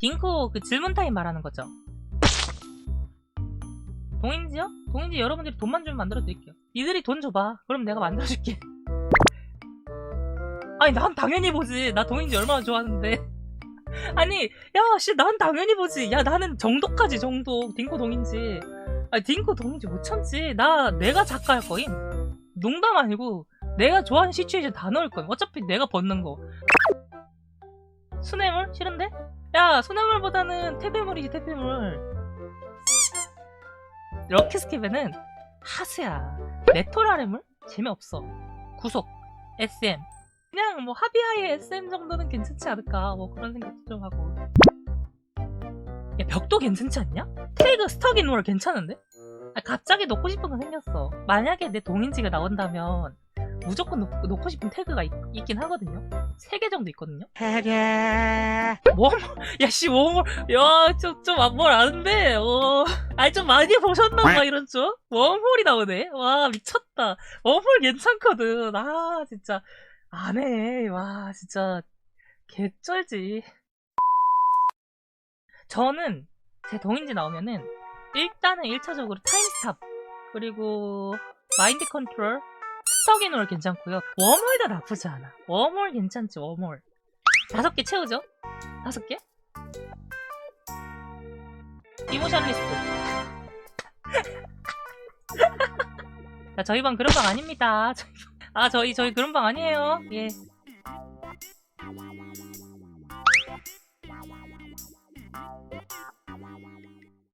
딩코 그 질문 타임 말하는 거죠. 동인지요? 동인지 여러분들이 돈만 주면 만들어 드릴게요. 니들이 돈 줘봐. 그럼 내가 만들어 줄게. 아니 난 당연히 보지. 나 동인지 얼마나 좋아하는데. 아니 야씨 난 당연히 보지. 야 나는 정도까지 정도. 딩코 동인지. 아니 딩코 동인지 못 참지. 나 내가 작가할 거임. 농담 아니고 내가 좋아하는 시츄에이션 다 넣을 거임. 어차피 내가 벗는 거. 수뇌물 싫은데? 야 수뇌물보다는 태배물이지 태배물. 럭키 스킵에는 하수야. 네토라렘을 재미없어. 구속, SM. 그냥 뭐 합의하에 SM 정도는 괜찮지 않을까. 뭐 그런 생각도 좀 하고. 야, 벽도 괜찮지 않냐? 스터긴 롤 괜찮은데? 아, 갑자기 넣고 싶은 거 생겼어. 만약에 내 동인지가 나온다면 무조건 놓고, 놓고 싶은 태그가 있, 긴 하거든요. 세개 정도 있거든요. 웜? 야, 씨, 웜을, 야, 좀, 좀, 아, 뭘 아는데, 어. 아니, 좀 많이 보셨나봐, 이런 쪽? 웜홀이 나오네? 와, 미쳤다. 웜홀 괜찮거든. 아, 진짜. 안 해. 와, 진짜. 개쩔지. 저는, 제 동인지 나오면은, 일단은 1차적으로 타임스탑, 그리고, 마인드 컨트롤, 석인 월 괜찮고요. 웜홀도 나쁘지 않아. 웜홀 괜찮지, 웜홀. 다섯 개 채우죠? 다섯 개? 이모션 리스트. 자, 저희 방 그런 방 아닙니다. 아, 저희, 저희 그런 방 아니에요. 예.